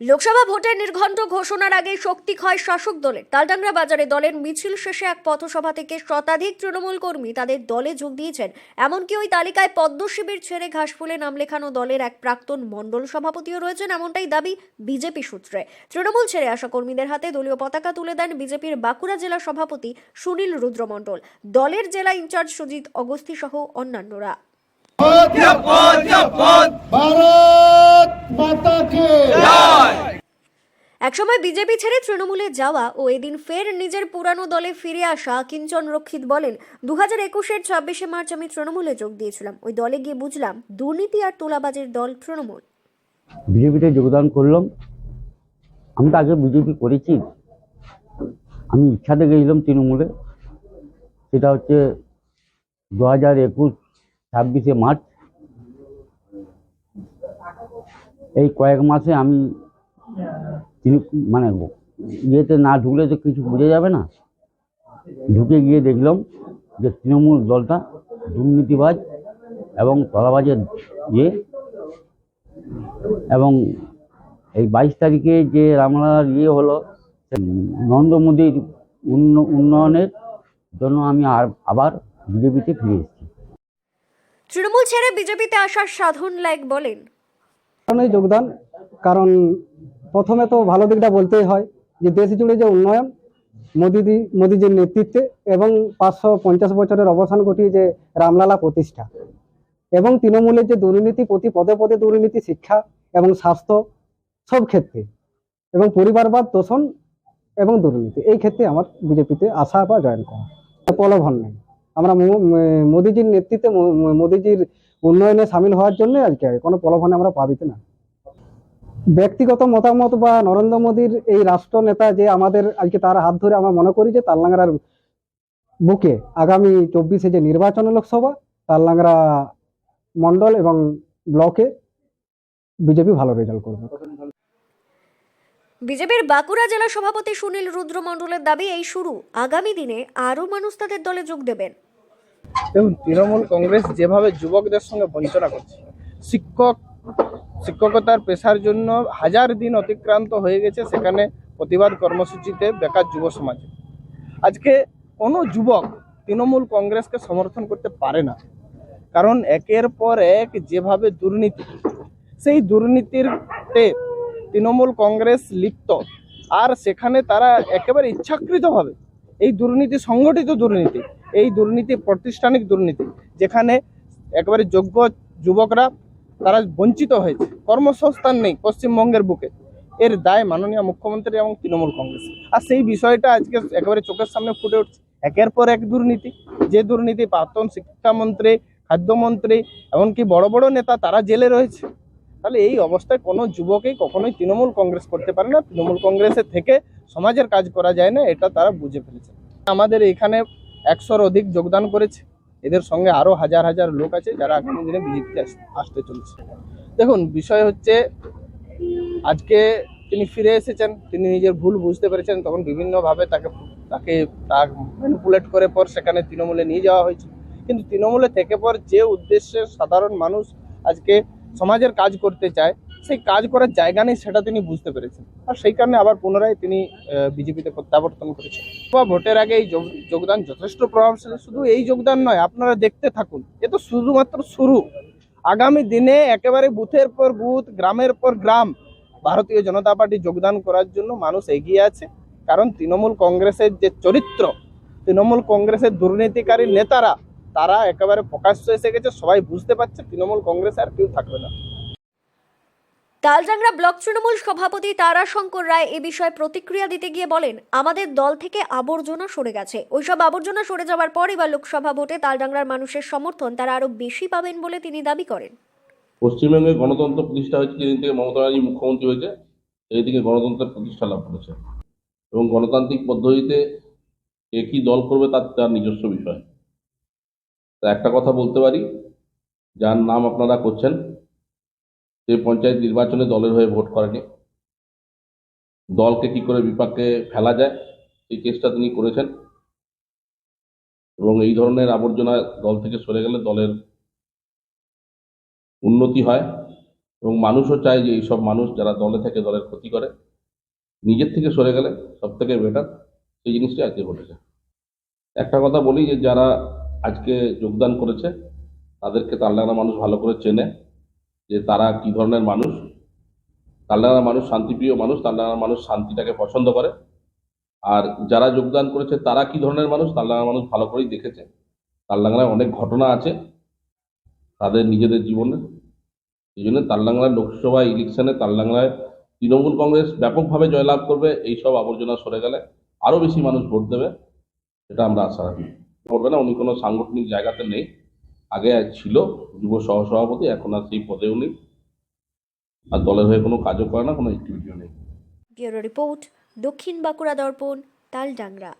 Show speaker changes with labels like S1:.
S1: লোকসভা ভোটের নির্ঘণ্ট ঘোষণার আগে শক্তি ক্ষয় শাসক দলের তালডাংরা বাজারে দলের মিছিল শেষে এক পথসভা থেকে শতাধিক তৃণমূল কর্মী তাদের দলে যোগ দিয়েছেন। এমনকি ওই তালিকায় পদ্মশিবির ছেড়ে ঘাসফুলে নাম লেখানো দলের এক প্রাক্তন মণ্ডল সভাপতিও রয়েছেন এমনটাই দাবি বিজেপি সূত্রে। তৃণমূল ছেড়ে আসা কর্মীদের হাতে দলীয় পতাকা তুলে দেন বিজেপির বাঁকুড়া জেলা সভাপতি সুনীল রুদ্রমণ্ডল। দলের জেলা ইনচার্জ সুজিত অগস্থি সহ অন্যান্যরা। একসময় বিজেপি ছেড়ে তৃণমূলে যাওয়া ও এদিন ফের নিজের পুরানো দলে ফিরে আসা কিঞ্চন রক্ষিত বলেন দু হাজার একুশের ছাব্বিশে মার্চ আমি তৃণমূলে যোগ দিয়েছিলাম। ওই দলে গিয়ে বুঝলাম দুর্নীতি আর তোলাবাজের দল তৃণমূল।
S2: বিজেপিতে যোগদান করলাম। আমি তো আগে বিজেপি করেছি। আমি ইচ্ছাতে গেছিলাম তৃণমূলে। সেটা হচ্ছে দু হাজার একুশ ছাব্বিশে মার্চ। এই কয়েক মাসে আমি মানে ইয়েতে না ঢুকলে তো কিছু বোঝা যাবে না। ঢুকে গিয়ে দেখলাম যে তৃণমূল দলটা দুর্নীতিবাজ এবং তলাবাজের ইয়ে এবং এই বাইশ তারিখে যে রামলার ইয়ে হলো নরেন্দ্র মোদীর উন্ন- উন্নয়নের জন্য আমি আর, আবার বিজেপিতে ফিরে এসেছি।
S1: তৃণমূল ছেড়ে বিজেপিতে আসার সাধন লাইক বলেন।
S3: কারণেই যোগদান, কারণ প্রথমে তো ভালো দিকটা বলতেই হয় যে দেশ জুড়ে যে উন্নয়ন মোদিদি মোদিজির নেতৃত্বে এবং পাঁচশো পঞ্চাশ বছরের অবসান ঘটিয়ে যে রামলালা প্রতিষ্ঠা। এবং তৃণমূলের যে দুর্নীতি প্রতি পদে পদে দুর্নীতি, শিক্ষা এবং স্বাস্থ্য সব ক্ষেত্রে, এবং পরিবারবাদ দোষণ এবং দুর্নীতি, এই ক্ষেত্রে আমার বিজেপিতে আসা বা জয়েন করা। প্রলোভন নেই। আমরা মোদিজির নেতৃত্বে মোদিজির উন্নয়নে সামিল হওয়ার জন্য আজকে কোনো প্রলোভনে আমরা পা দিতে না। ব্যক্তিগত মতামত বা নরেন্দ্র মোদীর এই রাষ্ট্র নেতা যে আমাদের আজকে তার হাত ধরে আমরা মনে করি যে তাললাংরার বুকে আগামী চব্বিশে যে নির্বাচন লোকসভা তাললাংরা মন্ডল এবং ব্লকে বিজেপি ভালো রেজাল্ট করবে।
S1: বিজেপির বাঁকুড়া জেলা সভাপতি সুনীল রুদ্র মণ্ডলের দাবি এই শুরু। আগামী দিনে আরও মানুষ তাদের দলে যোগ দেবেন।
S4: দেখুন, তৃণমূল কংগ্রেস যেভাবে যুবকদের সঙ্গে বঞ্চনা করছে, শিক্ষক, শিক্ষকতার পেশার জন্য হাজার দিন অতিক্রান্ত হয়ে গেছে সেখানে প্রতিবাদ কর্মসূচিতে বেকার যুব সমাজে। আজকে কোনো যুবক তৃণমূল কংগ্রেসকে সমর্থন করতে পারে না, কারণ একের পর এক যেভাবে দুর্নীতি, সেই দুর্নীতিরতে তৃণমূল কংগ্রেস লিপ্ত, আর সেখানে তারা একেবারে ইচ্ছাকৃতভাবে এই দুর্নীতি, সংগঠিত দুর্নীতি এই দুর্নীতি, প্রাতিষ্ঠানিক দুর্নীতি, যেখানে একেবারে যোগ্য যুবকরা, তারা বঞ্চিত হয়েছে। কর্মসংস্থান নেই পশ্চিমবঙ্গের বুকে। এর দায় মাননীয় মুখ্যমন্ত্রী এবং তৃণমূল কংগ্রেস। আর সেই বিষয়টা আজকে একেবারে চোখের সামনে ফুটে উঠছে। একের পর এক দুর্নীতি। যে দুর্নীতি প্রাক্তন শিক্ষামন্ত্রী, খাদ্যমন্ত্রী, এমনকি বড় বড় নেতা, তারা জেলে রয়েছে। তাহলে এই অবস্থায় কোনো যুবকই কখনোই তৃণমূল কংগ্রেস করতে পারে না। তৃণমূল কংগ্রেসের থেকে সমাজের কাজ করা যায় না, এটা তারা বুঝে ফেলেছে। আমাদের এখানে একশোর অধিক যোগদান করেছে। এদের সঙ্গে আরও হাজার হাজার লোক আছে যারা আগামী দিনে বিজেপিতে আসতে চলেছে। দেখুন, বিষয় হচ্ছে, আজকে তিনি ফিরে এসেছেন, তিনি নিজের ভুল বুঝতে পেরেছেন, তখন বিভিন্নভাবে তাকে তাকে ম্যানিপুলেট করে পর সেখানে তৃণমূলে নিয়ে যাওয়া হয়েছে। কিন্তু তৃণমূলে থেকে পর যে উদ্দেশ্যে সাধারণ মানুষ আজকে সমাজের কাজ করতে চায় সেই কাজ করার জায়গা নেই, সেটা তিনি বুঝতে পেরেছেন। আর সেই কারণে আবার পুনরায় তিনি বিজেপিতে প্রত্যাবর্তন করেছেন। বা ভোটের আগে এই যোগ- যোগদান যথেষ্ট প্রভাবশালী শুধু এই যোগদান নয়, আপনারা দেখতে থাকুন, এ তো শুধুমাত্র শুরু। আগামী দিনে একেবারে বুথের পর বুথ, গ্রামের পর গ্রাম, ভারতীয় জনতা পার্টি যোগদান করার জন্য মানুষ এগিয়ে আছে। কারণ তৃণমূল কংগ্রেসের যে চরিত্র, তৃণমূল কংগ্রেসের দুর্নীতিকারী নেতারা, তারা একেবারে প্রকাশ্য এসে গেছে, সবাই বুঝতে পারছে, তৃণমূল কংগ্রেসে আর কেউ থাকবে না।
S1: তালজাংরা ব্লক তৃণমূল সভাপতি তারাশঙ্কর রায় এ বিষয়ে প্রতিক্রিয়া দিতে গিয়ে বলেন, আমাদের দল থেকে আবর্জনা সরে গেছে। ওইসব আবর্জনা সরে যাওয়ার পর এবার লোকসভা ভোটে তালডাংরার মানুষের সমর্থন তারা আরও বেশি পাবেন বলে তিনি দাবি করেন।
S5: পশ্চিমবঙ্গে গণতন্ত্র প্রতিষ্ঠা হয়েছে যেদিন থেকে মমতা ব্যানার্জি মুখ্যমন্ত্রী হয়েছে, সেই থেকে গণতন্ত্রের প্রতিষ্ঠা লাভ করেছে। এবং গণতান্ত্রিক পদ্ধতিতে কে কী দল করবে তার তার নিজস্ব বিষয়। তা একটা কথা বলতে পারি, যার নাম আপনারা করছেন সে পঞ্চায়েত নির্বাচনে দলের হয়ে ভোট করেনি। দলকে কি করে বিপাকে ফেলা যায় সেই চেষ্টা তিনি করেছেন। এবং এই ধরনের আবর্জনা দল থেকে সরে গেলে দলের উন্নতি হয় এবং মানুষও চায় যে এইসব মানুষ যারা দলে থেকে দলের ক্ষতি করে, নিজের থেকে সরে গেলে সব থেকে বেটার সেই জিনিসটাই আজকে ঘটেছে। একটা কথা বলি যে যারা আজকে যোগদান করেছে, তাদেরকে তালডাংরা মানুষ ভালো করে চেনে। যে তারা কি ধরনের মানুষ তালডাংরা মানুষ শান্তিপ্রিয় মানুষ তালডাংরা মানুষ শান্তিটাকে পছন্দ করে। আর যারা যোগদান করেছে, তারা কি ধরনের মানুষ তালডাংরা মানুষ ভালো করেই দেখেছে। তালডাংরায় অনেক ঘটনা আছে তাদের নিজেদের জীবনে। এই জন্য তালডাংরা লোকসভা ইলেকশনে তালডাংরায় তৃণমূল কংগ্রেস ব্যাপকভাবে জয়লাভ করবে, এই সব আবর্জনা সরে গেলে আরও বেশি মানুষ ভোট দেবে এটা আমরা আশা রাখি। করবে না, উনি কোনো সাংগঠনিক জায়গাতে নেই। আগে ছিল, যুব সহসভাপতি, এখন আর সেই পদেও নেই। আর দলের হয়ে কোনো কাজও করে না, কোনো অ্যাক্টিভিটিও নেই।
S1: ব্যুরো রিপোর্ট, দক্ষিণ বাঁকুড়া দর্পণ, তালডাংরা।